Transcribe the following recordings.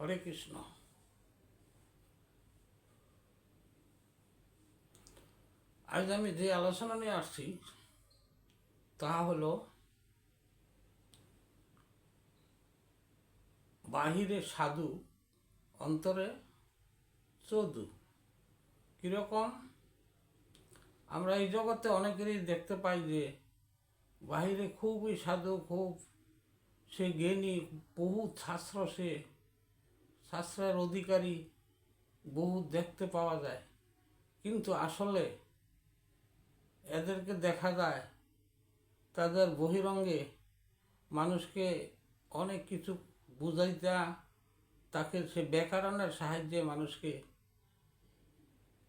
হরে কৃষ্ণ। আজ আমি যে আলোচনা নিয়ে আসছি, তা হলো বাহিরে সাধু, অন্তরে চদু। কীরকম? আমরা এই জগতে অনেকেরই দেখতে পাই যে, বাহিরে খুবই সাধু, খুব সে জ্ঞানী, বহু শাস্ত্র সে শাস্ত্রের অধিকারী বহু দেখতে পাওয়া যায়। কিন্তু আসলে এদেরকে দেখা যায়, তাদের বহিরঙ্গে মানুষকে অনেক কিছু বুঝাই বুঝাইতা, তাকে সে ব্যাকরণের সাহায্যে মানুষকে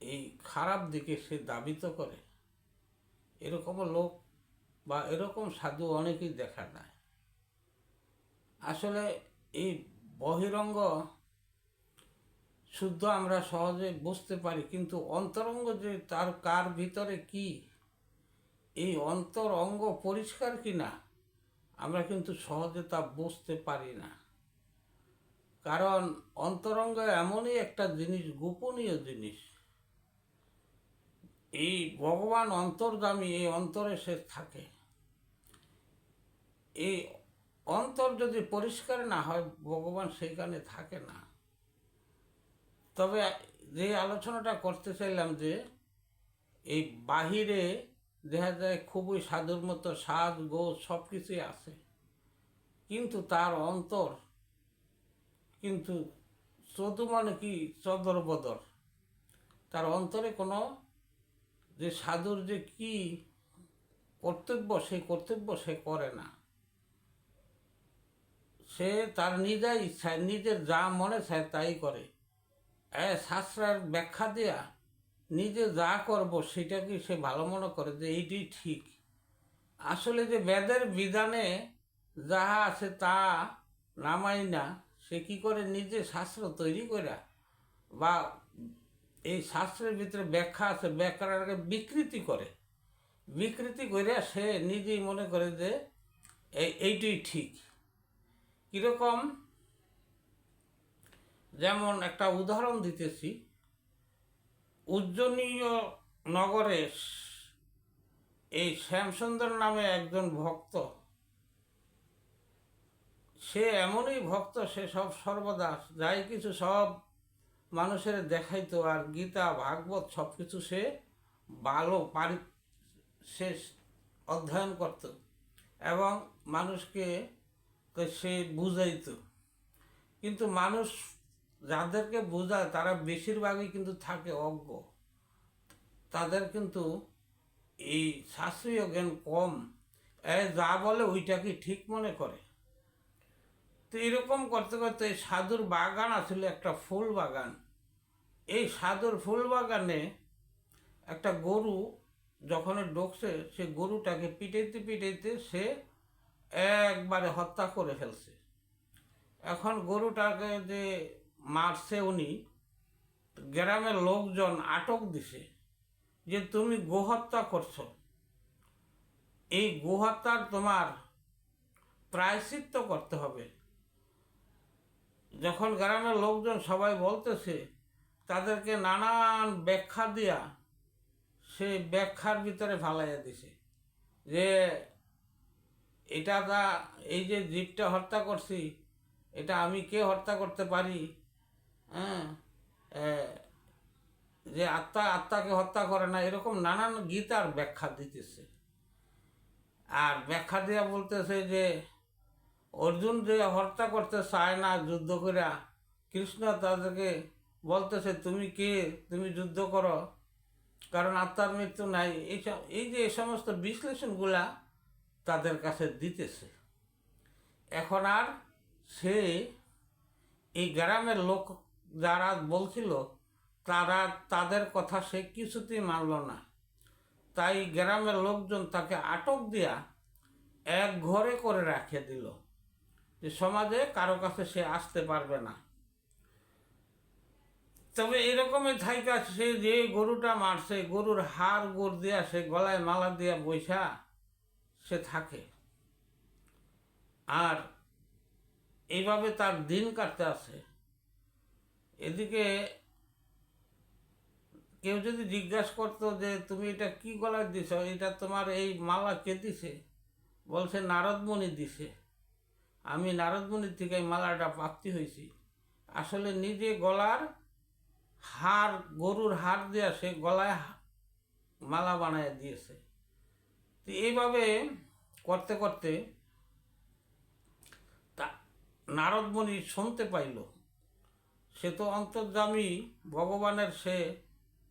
এই খারাপ দিকে সে দাবিত করে। এরকম লোক বা এরকম সাধু অনেকেই দেখা যায়। আসলে এই বহিরঙ্গ শুদ্ধ আমরা সহজে বুঝতে পারি, কিন্তু অন্তরঙ্গ যে তার কার ভিতরে কি? এই অন্তর অঙ্গ পরিষ্কার কি না? আমরা কিন্তু সহজে তা বুঝতে পারি না। কারণ অন্তরঙ্গ এমনই একটা জিনিস, গোপনীয় জিনিস। এই ভগবান অন্তর্গামী এই অন্তরে সে থাকে। এই অন্তর যদি পরিষ্কার না হয়, ভগবান সেইখানে থাকে না। তবে যে আলোচনাটা করতে চাইলাম যে, এই বাহিরে দেখা যায় খুবই সাধুর মতো সাজ গো সব কিছুই আছে। কিন্তু তার অন্তর কিন্তু চদু মানে কি? চদর বদর তার অন্তরে কোনো যে সাধুর যে কি কর্তব্য, সেই কর্তব্য সে করে না। সে তার নিজের ইচ্ছায়, নিজের যা মনে চায় তাই করে। শাস্ত্রের ব্যাখ্যা দেয়া নিজে যা করব সেটাকে সে ভালো মনে করে যে এইটি ঠিক? আসলে যে বেদের বিধানে যাহা আছে তা নামাই না, সে কি করে নিজে শাস্ত্র তৈরি করে বা এই শাস্ত্রের ভিতরে ব্যাখ্যা আছে, ব্যাখ্যাটাকে বিকৃতি করে। বিকৃতি করে সে নিজেই মনে করে যে এই এইটাই ঠিক। কীরকম? যেমন একটা উদাহরণ দিতেছি। উজ্জনীয় নগরে এই শ্যামসুন্দর নামে একজন ভক্ত। সে এমনই ভক্ত, সে সব সর্বদা, যাই কিছু সব মানুষের দেখাইতো আর গীতা, ভাগবত সব কিছু সে ভালো পারি সে অধ্যয়ন করত এবং মানুষকে সে বুঝাইতো। কিন্তু মানুষ যাদেরকে বোঝায়, তারা বেশিরভাগই কিন্তু থাকে অজ্ঞ। তাদের কিন্তু এই শাস্ত্রীয় জ্ঞান কম। এ যা বলে ওইটাকে ঠিক মনে করে? তো এরকম করতে করতে এই সাধুর বাগান আসলে একটা ফুল বাগান। এই সাধুর ফুল বাগানে একটা গরু যখন ঢুকছে, সে গরুটাকে পিটাইতে পিটাইতে সে একবারে হত্যা করে ফেলছে। এখন গরুটাকে যে মারছে উনি, গ্রামের লোকজন আটক দিছে যে তুমি গোহত্যা করছ। এই গোহত্যার তোমার প্রায়শ্চিত্ত করতে হবে। যখন গ্রামের লোকজন সবাই বলতেছে, তাদেরকে নানান ব্যাখ্যা দিয়া সে ব্যাখ্যার ভিতরে ফালাইয়া দিছে যে এটা তা, এই যে জীবটা হত্যা করছি, এটা আমি কে হত্যা করতে পারি? হ্যাঁ? যে আত্মা, আত্মাকে হত্যা করে না, এরকম নানান গীতার ব্যাখ্যা দিতেছে। আর ব্যাখ্যা দেওয়া বলতেছে যে, অর্জুন যে হত্যা করতে চায় না যুদ্ধ করে কৃষ্ণ তাদেরকে বলতেছে, তুমি কে? তুমি যুদ্ধ করো। কারণ আত্মার মৃত্যু নাই। এইসব এই যে এই সমস্ত বিশ্লেষণগুলা তাদের কাছে দিতেছে। এখন আর সে এই গ্রামের লোক যারা বলছিল, তারা, তাদের কথা সে কিছুতেই মানল না। তাই গ্রামের লোকজন তাকে আটক দিয়া এক ঘরে করে রাখে দিল যে সমাজে কারও কাছে সে আসতে পারবে না। তবে এরকমই থাইকা সে যে গরুটা মারছে গরুর হাড় গোড় দিয়া, সে গলায় মালা দিয়া বৈশা সে থাকে। আর এইভাবে তার দিন কাটতে আছে। এদিকে কেউ যদি জিজ্ঞাসা করতো যে, তুমি এটা কি গলায় দিছ? এটা তোমার এই মালা কে দিছে? বলছে, নারদমণি দিছে। আমি নারদমণির থেকে এই মালাটা প্রাপ্তি হয়েছি। আসলে নিজে গলার হার, গরুর হার দেওয়া সে গলায় মালা বানায় দিয়েছে। তো এইভাবে করতে করতে তা নারদমণি শুনতে পাইল। সে তো অন্তর্যামী, ভগবানের সে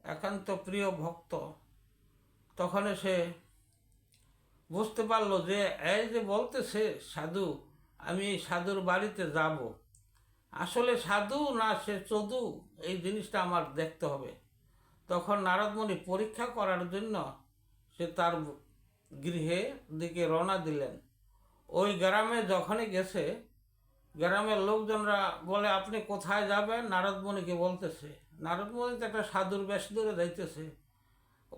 একান্ত প্রিয় ভক্ত। তখন সে বুঝতে পারল যে, এই যে বলতেছে সাধু, আমি এই সাধুর বাড়িতে যাব। আসলে সাধু না সে চদু, এই জিনিসটা আমার দেখতে হবে। তখন নারদমণি পরীক্ষা করার জন্য সে তার গৃহে দিকে রওনা দিলেন। ওই গ্রামে যখনই গেছে গ্রামের লোকজনরা বলে, আপনি কোথায় যাবেন? নারদমণিকে বলতেছে। নারদমণি তো একটা সাধুর বেশ দূরে যাইতেছে।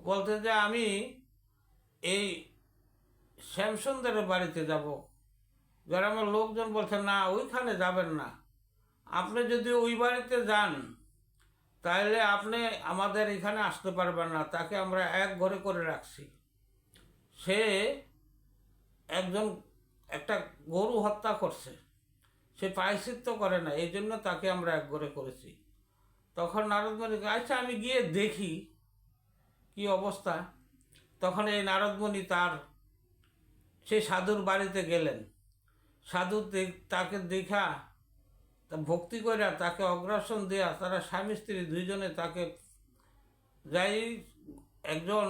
বলতে যে, আমি এই শ্যামসুন্দরের বাড়িতে যাব। গ্রামের লোকজন বলছে, না, ওইখানে যাবেন না। আপনি যদি ওই বাড়িতে যান তাহলে আপনি আমাদের এখানে আসতে পারবেন না। তাকে আমরা এক ঘরে করে রাখছি। সে একজন, একটা গরু হত্যা করছে। সে প্রায়শ্চিত্ত করে না, এই জন্য তাকে আমরা এক ঘরে করেছি। তখন নারদমণি আচ্ছা আমি গিয়ে দেখি কি অবস্থা। তখন এই নারদমণি তার সেই সাধুর বাড়িতে গেলেন। সাধু তাকে দেখা, তা ভক্তি করে তাকে অগ্রাসন দেয়া তারা স্বামী স্ত্রী দুইজনে তাকে যাই, একজন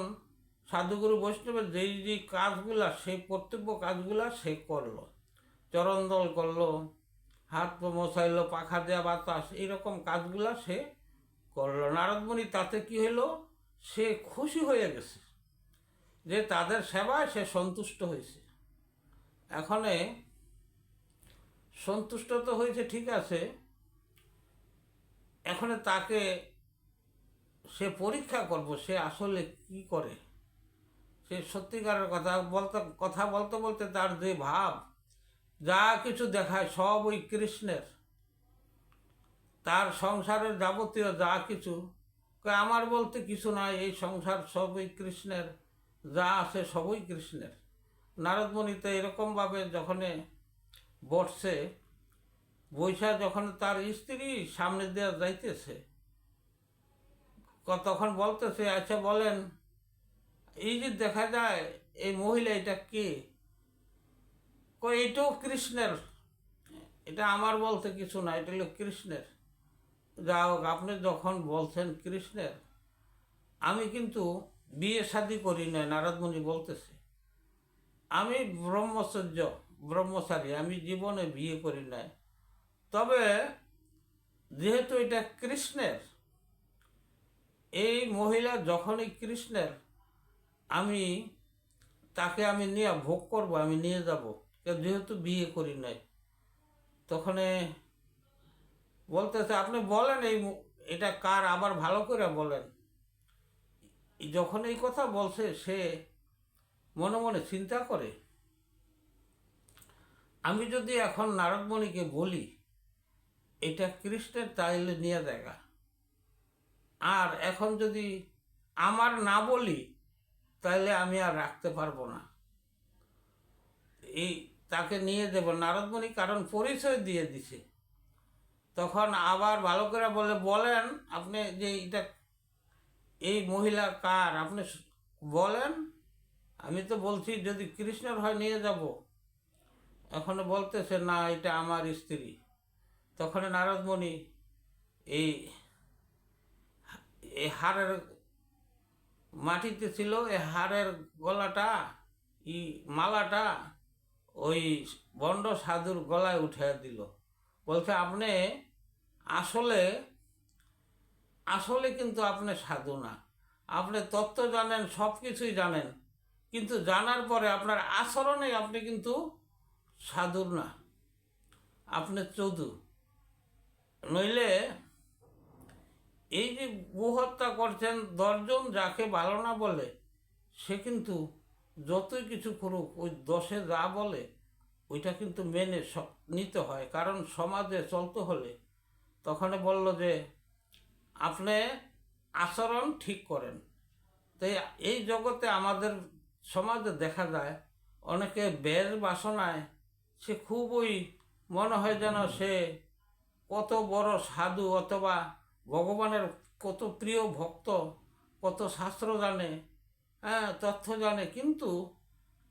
সাধুগুরু বৈষ্ণবের যেই যে কাজগুলা সেই কর্তব্য কাজগুলা সে করল চরণদল করল। হাত মশাইলো পাখা দেওয়া বাতাস, এইরকম কাজগুলা সে করল। নারদমণি তাতে কি হলো সে খুশি হয়ে গেছে যে তাদের সেবায় সে সন্তুষ্ট হয়েছে। এখনে সন্তুষ্ট তো হয়েছে, ঠিক আছে, এখন তাকে সে পরীক্ষা করব, সে আসলে কি করে? সে সত্যিকারের কথা বলতে কথা বলতে বলতে তার যে ভাব যা কিছু দেখায় সব ওই কৃষ্ণের। তার সংসারের যাবতীয় যা কিছু আমার বলতে কিছু নাই, এই সংসার সবই কৃষ্ণের, যা আছে সবই কৃষ্ণের। নারদমণিতে এরকমভাবে যখন বসছে, বৈশা যখন তার স্ত্রী সামনে দেওয়া যাইতেছে তখন বলতেছে আচ্ছা বলেন, এই যে দেখা যায়, এই মহিলা এটা কে? কই, এটাও কৃষ্ণের। এটা আমার বলতে কিছু না, এটা হলো কৃষ্ণের। যা হোক, আপনি যখন বলছেন কৃষ্ণের, আমি কিন্তু বিয়ে শাদি করি না নারদমণি বলতেছে। আমি ব্রহ্মচর্য, ব্রহ্মচারী, আমি জীবনে বিয়ে করি নাই। তবে যেহেতু এটা কৃষ্ণের, এই মহিলা যখনই কৃষ্ণের, আমি তাকে আমি নিয়ে ভোগ করব, আমি নিয়ে যাব। যেহেতু বিয়ে করি নাই, তখন বলতেছে, আপনি বলেন এই এটা কার? আবার ভালো করে বলেন। যখন এই কথা বলছে, সে মনে মনে চিন্তা করে, আমি যদি এখন নারদমণিকে বলি, এটা কৃষ্ণের তাইলে নিয়ে দেখা। আর এখন যদি আমার না বলি তাহলে আমি আর রাখতে পারব না। এই তাকে নিয়ে দেব। নারদমণি কারণ পরিচয় দিয়ে দিছে। তখন আবার ভালো করে বলে, বলেন আপনি যে এটা, এই মহিলা কার? আপনি বলেন। আমি তো বলছি, যদি কৃষ্ণের হয় নিয়ে যাব। এখন বলতেছে, না, এটা আমার স্ত্রী। তখন নারদমণি এই এই হাড়ের মাটিতে ছিল এই হাড়ের গলাটা, ই মালাটা ওই বন্ড সাধুর গলায় উঠে দিল। বলছে, আপনি আসলে আসলে কিন্তু আপনি সাধু না। আপনি তত্ত্ব জানেন সব কিছুই জানেন। কিন্তু জানার পরে আপনার আচরণে আপনি কিন্তু সাধুর না। আপনি চৌধু নইলে এই যে গোহত্যা করছেন দশজন যাকে ভালো না বলে, সে কিন্তু যতই কিছু করুক, ওই দশে যা বলে, ওইটা কিন্তু মেনে নিতে হয়। কারণ সমাজে চলতে হলে তখন বলল যে, আপনি আচরণ ঠিক করেন। তাই এই জগতে আমাদের সমাজে দেখা যায়, অনেকে বেশ বাসনায়, সে খুবই মনে হয় যেন সে কত বড় সাধু অথবা ভগবানের কত প্রিয় ভক্ত, কত শাস্ত্র জানে হ্যাঁ তথ্য জানে, কিন্তু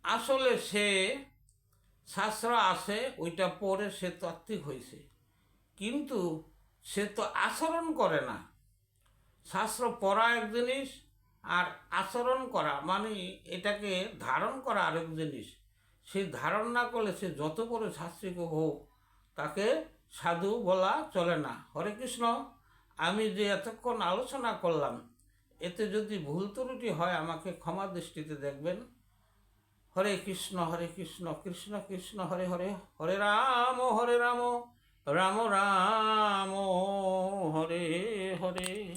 আসলে সে শাস্ত্র আসে ওইটা পড়ে সে তাত্ত্বিক হয়েছে। কিন্তু সে তো আচরণ করে না। শাস্ত্র পড়া এক জিনিস আর আচরণ করা মানে এটাকে ধারণ করা আরেক জিনিস। সে ধারণ না করলে সে যত বড় শাস্ত্রিক হোক, তাকে সাধু বলা চলে না। হরে কৃষ্ণ, আমি যে এতক্ষণ আলোচনা করলাম এতে যদি ভুল ত্রুটি হয়, আমাকে ক্ষমা দৃষ্টিতে দেখবেন। হরে কৃষ্ণ হরে কৃষ্ণ কৃষ্ণ কৃষ্ণ, হরে হরে হরে রাম হরে রাম রাম রাম, হরে হরে।